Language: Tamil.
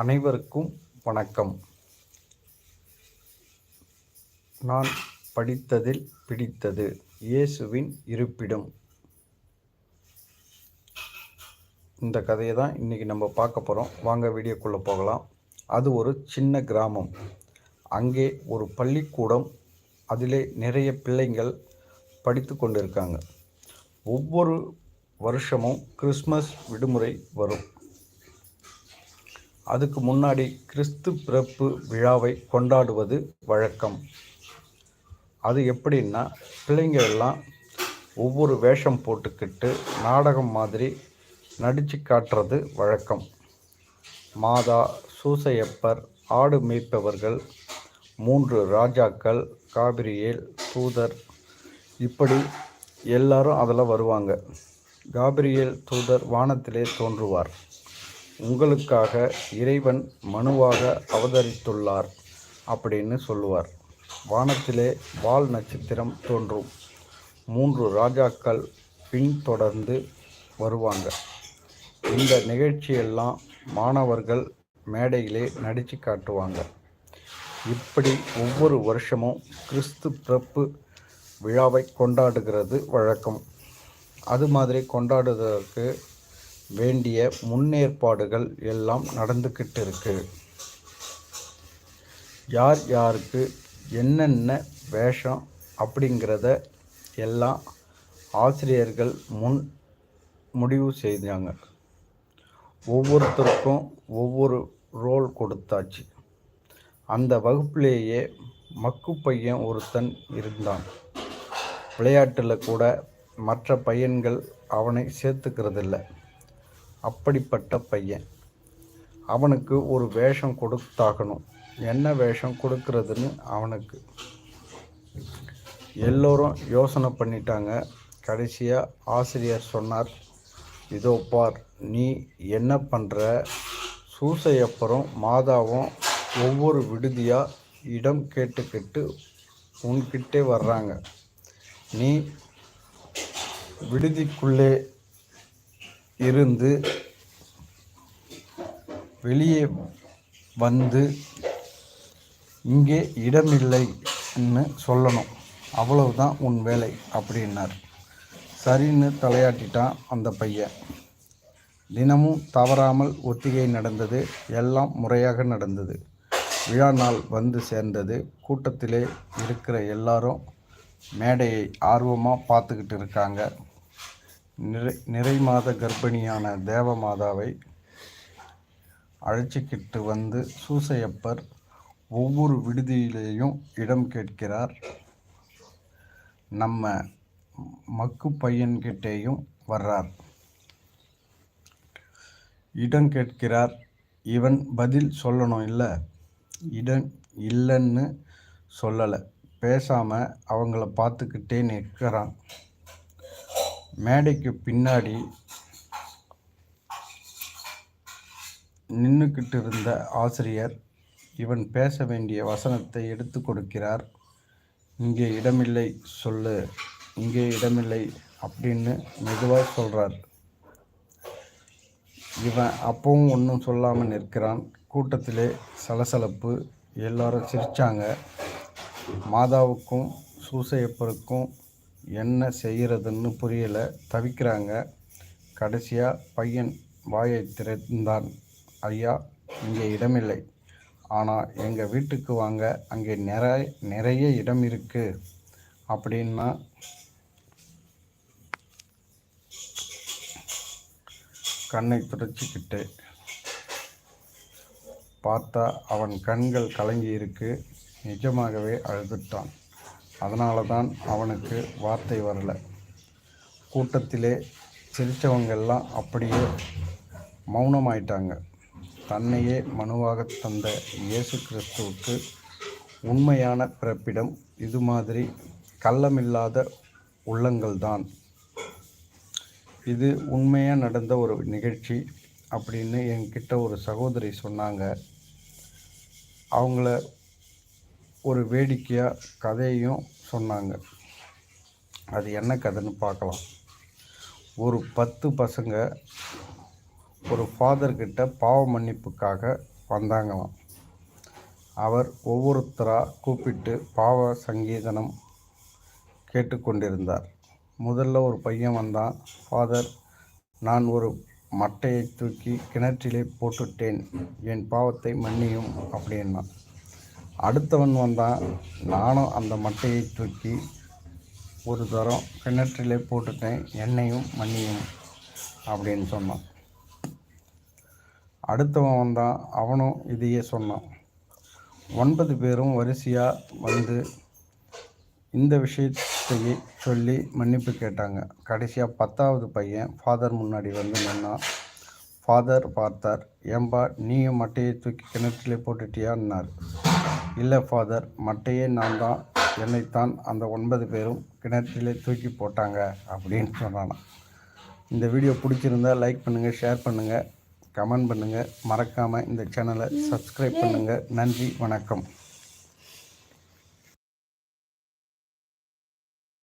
அனைவருக்கும் வணக்கம். நான் படித்ததில் பிடித்தது இயேசுவின் இருப்பிடம். இந்த கதையை தான் இன்றைக்கி நம்ம பார்க்க போகிறோம் வாங்க வீடியோக்குள்ளே போகலாம். அது ஒரு சின்ன கிராமம். அங்கே ஒரு பள்ளிக்கூடம் அதிலே நிறைய பிள்ளைங்கள் படித்து கொண்டிருக்காங்க. ஒவ்வொரு வருஷமும் கிறிஸ்மஸ் விடுமுறை வரும். அதுக்கு முன்னாடி கிறிஸ்து பிறப்பு விழாவை கொண்டாடுவது வழக்கம். அது எப்படின்னா பிள்ளைங்க எல்லாம் ஒவ்வொரு வேஷம் போட்டுக்கிட்டு நாடகம் மாதிரி நடித்து காட்டுறது வழக்கம். மாதா சூசையப்பர் ஆடு மேய்ப்பவர்கள் மூன்று ராஜாக்கள் காபிரியேல் தூதர் இப்படி எல்லாரும் அதில் வருவாங்க. காபிரியேல் தூதர் வானத்திலே தோன்றுவார். உங்களுக்காக இறைவன் மனுவாக அவதரித்துள்ளார் அப்படின்னு சொல்லுவார். வானத்திலே வால் நட்சத்திரம் தோன்றும். மூன்று ராஜாக்கள் பின்தொடர்ந்து வருவாங்க. இந்த நிகழ்ச்சியெல்லாம் மாணவர்கள் மேடையிலே நடித்து காட்டுவாங்க. இப்படி ஒவ்வொரு வருஷமும் கிறிஸ்து பிறப்பு விழாவை கொண்டாடுகிறது வழக்கம். அது மாதிரி கொண்டாடுவதற்கு வேண்டிய முன்னேற்பாடுகள் எல்லாம் நடந்துக்கிட்டு இருக்கு யார் யாருக்கு என்னென்ன வேஷம் அப்படிங்கிறத எல்லாம் ஆசிரியர்கள் முன் முடிவு செய்தாங்க. ஒவ்வொருத்தருக்கும் ஒவ்வொரு ரோல் கொடுத்தாச்சு. அந்த வகுப்பிலேயே மக்கு பையன் ஒருத்தன் இருந்தான். விளையாட்டில் கூட மற்ற பையன்கள் அவனை சேர்த்துக்கிறதில்ல. அப்படிப்பட்ட பையன். அவனுக்கு ஒரு வேஷம் கொடுத்தாகணும். என்ன வேஷம் கொடுக்கறதுன்னு அவனுக்கு. எல்லோரும் யோசனை பண்ணிட்டாங்க. கடைசியாக ஆசிரியர் சொன்னார் இதோ பார் நீ என்ன பண்ணுற சூசையப்பரும் மாதாவும் ஒவ்வொரு விடுதியாக இடம் கேட்டுக்கிட்டு உன்கிட்டே வர்றாங்க. நீ விடுதிக்குள்ளே இருந்து வெளியே வந்து இங்கே இடமில்லைன்னு சொல்லணும். அவ்வளவுதான் உன் வேலை அப்படின்னார். சரின்னு தலையாட்டிட்டான் அந்த பையன். தினமும் தவறாமல் ஒத்திகை நடந்தது எல்லாம் முறையாக நடந்தது. விழா நாள் வந்து சேர்ந்தது கூட்டத்திலே இருக்கிற எல்லாரும் மேடையை ஆர்வமாக பார்த்துக்கிட்டு இருக்காங்க. நிறை நிறை மாத கர்ப்பிணியான தேவமாதாவை அழைச்சிக்கிட்டு வந்து சூசையப்பர் ஒவ்வொரு விடுதியிலேயும் இடம் கேட்கிறார். நம்ம மக்கு பையன்கிட்டேயும் வர்றார். இடம் கேட்கிறார். இவன் பதில் சொல்லணும் இல்லை. இடம் இல்லைன்னு சொல்லலை. பேசாமல் அவங்கள பார்த்துக்கிட்டே நிற்கிறான். மேடைக்கு பின்னாடி நின்றுக்கிட்டு இருந்த ஆசிரியர் இவன் பேச வேண்டிய வசனத்தை எடுத்து கொடுக்கிறார். இங்கே இடமில்லை சொல்லு. இங்கே இடமில்லை அப்படின்னு மெதுவாக சொல்கிறார் இவன் அப்பவும் ஒன்றும் சொல்லாமல் நிற்கிறான். கூட்டத்திலே சலசலப்பு. எல்லாரும் சிரித்தாங்க மாதாவுக்கும் சூசையப்பருக்கும் என்ன செய்கிறதுன்னு புரியலை. தவிக்கிறாங்க. கடைசியாக பையன் வாயை திறந்தான். ஐயா இங்கே இடமில்லை. ஆனால் எங்கள் வீட்டுக்கு வாங்க அங்கே நிறைய நிறைய இடம் இருக்குது அப்படின்னா கண்ணை துடைச்சிக்கிட்டு பார்த்தா அவன் கண்கள் கலங்கி இருக்கு நிஜமாகவே அழுதுட்டான். அதனால தான் அவனுக்கு வார்த்தை வரல. கூட்டத்திலே சிரித்தவங்கெல்லாம் அப்படியே மௌனமாயிட்டாங்க. தன்னையே மனுவாக தந்த இயேசு கிறிஸ்துவுக்கு உண்மையான பிறப்பிடம் இது மாதிரி கள்ளமில்லாத உள்ளங்கள்தான். இது உண்மையாக நடந்த ஒரு நிகழ்ச்சி அப்படின்னு என்கிட்ட ஒரு சகோதரி சொன்னாங்க. அவங்கள ஒரு வேடிக்கையாக கதையும் சொன்னாங்க. அது என்ன கதைன்னு பார்க்கலாம். ஒரு பத்து பசங்க ஒரு ஃபாதர்கிட்ட பாவ மன்னிப்புக்காக வந்தாங்களாம். அவர் ஒவ்வொருத்தராக கூப்பிட்டு பாவ சங்கீதனம் கேட்டுக்கொண்டிருந்தார். முதல்ல ஒரு பையன் வந்தான். ஃபாதர் நான் ஒரு மட்டையை தூக்கி கிணற்றிலே போட்டுட்டேன். என் பாவத்தை மன்னியும் அப்படின்னான். அடுத்தவன் வந்தான் நானும் அந்த மட்டையை தூக்கி ஒரு தரம் கிணற்றிலே போட்டுட்டேன் என்னையும் மன்னியும் அப்படின்னு சொன்னான். அடுத்தவன் வந்தான் அவனும் இதையே சொன்னான். ஒன்பது பேரும் வரிசையாக வந்து இந்த விஷயத்தையே சொல்லி மன்னிப்பு கேட்டாங்க. கடைசியாக பத்தாவது பையன் ஃபாதர் முன்னாடி வந்து நின்னான். ஃபாதர் பார்த்தார். ஏம்பா நீயும் மட்டையை தூக்கி கிணற்றிலே போட்டுட்டியான்னார் இல்லை ஃபாதர் மட்டையே நான் தான் என்னைத்தான் அந்த ஒன்பது பேரும் கிணற்றிலே தூக்கி போட்டாங்க அப்படின்னு சொன்னானாம். இந்த வீடியோ பிடிச்சிருந்தா லைக் பண்ணுங்கள் ஷேர் பண்ணுங்கள் கமெண்ட் பண்ணுங்கள் மறக்காமல் இந்த சேனலை சப்ஸ்கிரைப் பண்ணுங்கள் நன்றி வணக்கம்.